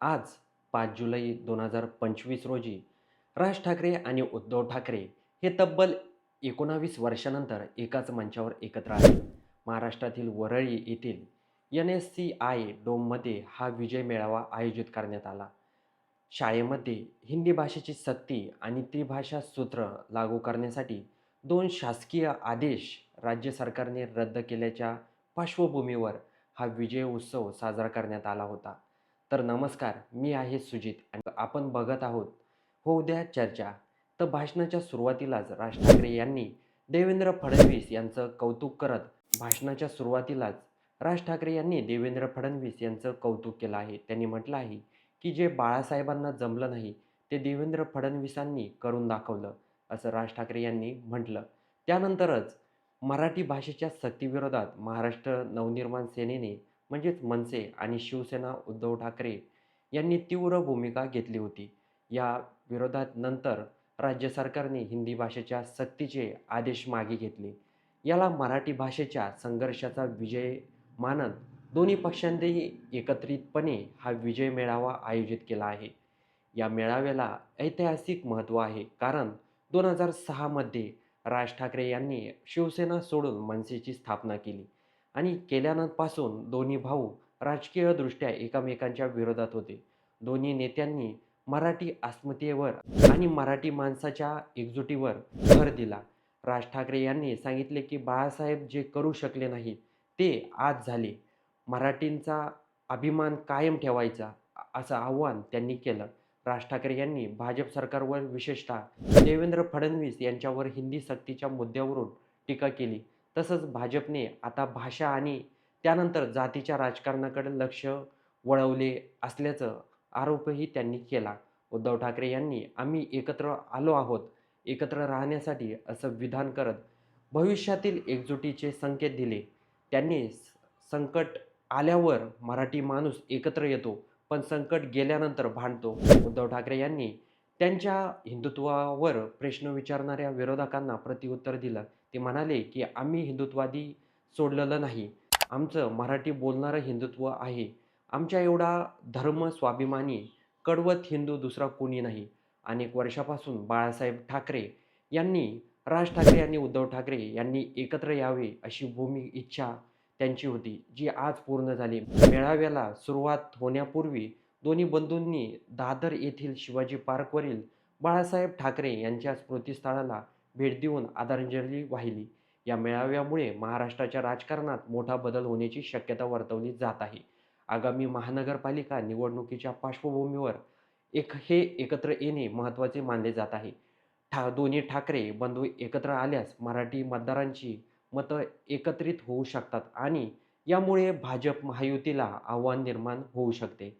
आज पाच जुलै दोन हजार पंचवीस रोजी राज ठाकरे आणि उद्धव ठाकरे हे तब्बल एकोणावीस वर्षानंतर एकाच मंचावर एकत्र आले. महाराष्ट्रातील वरळी येथील एन एस सी आय डोममध्ये हा विजय मेळावा आयोजित करण्यात आला. शाळेमध्ये हिंदी भाषेची सक्ती आणि त्रिभाषा सूत्र लागू करण्यासाठी दोन शासकीय आदेश राज्य सरकारने रद्द केल्याच्या पार्श्वभूमीवर हा विजय उत्सव साजरा करण्यात आला होता. तर नमस्कार मी आहे सुजित आणि आपण बघत आहोत हो द्या चर्चा. तर भाषणाच्या सुरुवातीलाच राज ठाकरे यांनी देवेंद्र फडणवीस यांचं कौतुक करत भाषणाच्या सुरुवातीलाच राज ठाकरे यांनी देवेंद्र फडणवीस यांचं कौतुक केलं आहे. त्यांनी म्हटलं आहे की जे बाळासाहेबांना जमलं नाही ते देवेंद्र फडणवीसांनी करून दाखवलं असं राज ठाकरे यांनी म्हटलं. त्यानंतरच मराठी भाषेच्या सक्तीविरोधात महाराष्ट्र नवनिर्माण सेनेने म्हणजेच मनसे आणि शिवसेना उद्धव ठाकरे यांनी तीव्र भूमिका घेतली होती. या विरोधात नंतर राज्य सरकारने हिंदी भाषेच्या सक्तीचे आदेश मागे घेतले. याला मराठी भाषेच्या संघर्षाचा विजय मानत दोन्ही पक्षांनीही एकत्रितपणे हा विजय मेळावा आयोजित केला आहे. या मेळाव्याला ऐतिहासिक महत्त्व आहे कारण दोन हजार सहामध्ये राज ठाकरे यांनी शिवसेना सोडून मनसेची स्थापना केली. आणि केल्यानंपासून दोन्ही भाऊ राजकीयदृष्ट्या एकमेकांच्या विरोधात होते. दोन्ही नेत्यांनी मराठी अस्मितेवर आणि मराठी माणसाच्या एकजुटीवर भर दिला. राज ठाकरे यांनी सांगितले की बाळासाहेब जे करू शकले नाही ते आज झाले. मराठींचा अभिमान कायम ठेवायचा असं आव्हान त्यांनी केलं. राज ठाकरे यांनी भाजप सरकारवर विशेषतः देवेंद्र फडणवीस यांच्यावर हिंदी सक्तीच्या मुद्द्यावरून टीका केली. तसंच भाजपने आता भाषा आणि त्यानंतर जातीच्या राजकारणाकडे लक्ष वळवले असल्याचं आरोपही त्यांनी केला. उद्धव ठाकरे यांनी आम्ही एकत्र आलो आहोत एकत्र राहण्यासाठी असं विधान करत भविष्यातील एकजुटीचे संकेत दिले. त्यांनी संकट आल्यावर मराठी माणूस एकत्र येतो पण संकट गेल्यानंतर भांडतो. उद्धव ठाकरे यांनी त्यांच्या हिंदुत्वावर प्रश्न विचारणाऱ्या विरोधकांना प्रतिउत्तर दिलं. ते म्हणाले की आम्ही हिंदुत्वादी सोडलेलं नाही. आमचं मराठी बोलणारं हिंदुत्व आहे. आमच्या एवढा धर्म स्वाभिमानी कडवत हिंदू दुसरा कोणी नाही. अनेक वर्षापासून बाळासाहेब ठाकरे यांनी राज ठाकरे आणि उद्धव ठाकरे यांनी एकत्र यावे अशी भूमी इच्छा त्यांची होती जी आज पूर्ण झाली. मेळाव्याला सुरुवात होण्यापूर्वी दोन्ही बंधूंनी दादर येथील शिवाजी पार्कवरील बाळासाहेब ठाकरे यांच्या स्मृतीस्थळाला भेट देऊन आदरांजली वाहिली. या मेळाव्यामुळे महाराष्ट्राच्या राजकारणात मोठा बदल होण्याची शक्यता वर्तवली जात आहे. आगामी महानगरपालिका निवडणुकीच्या पार्श्वभूमीवर एक हे एकत्र येणे महत्त्वाचे मानले जात आहे. ठा दोन्ही ठाकरे बंधू एकत्र आल्यास मराठी मतदारांची मतं एकत्रित होऊ शकतात आणि यामुळे भाजप महायुतीला आव्हान निर्माण होऊ शकते.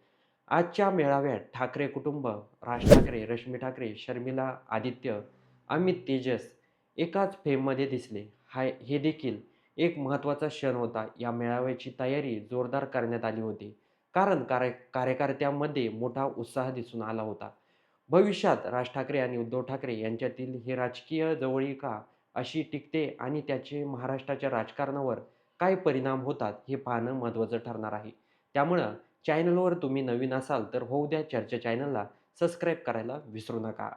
आजच्या मेळाव्यात ठाकरे कुटुंब राज ठाकरे रश्मी ठाकरे शर्मिला आदित्य अमित तेजस एकाच फेममध्ये दिसले. हाय हे देखील एक महत्त्वाचा क्षण होता. या मेळाव्याची तयारी जोरदार करण्यात आली होती. कारण कार्य कार्यकर्त्यांमध्ये मोठा उत्साह दिसून आला होता. भविष्यात राज ठाकरे आणि उद्धव ठाकरे यांच्यातील हे राजकीय जवळीका अशी टिकते आणि त्याचे महाराष्ट्राच्या राजकारणावर काय परिणाम होतात हे पाहणं महत्त्वाचं ठरणार आहे. त्यामुळं चॅनलवर तुम्ही नवीन असाल तर होऊ द्या. चर्चा चॅनलला सबस्क्राईब करायला विसरू नका.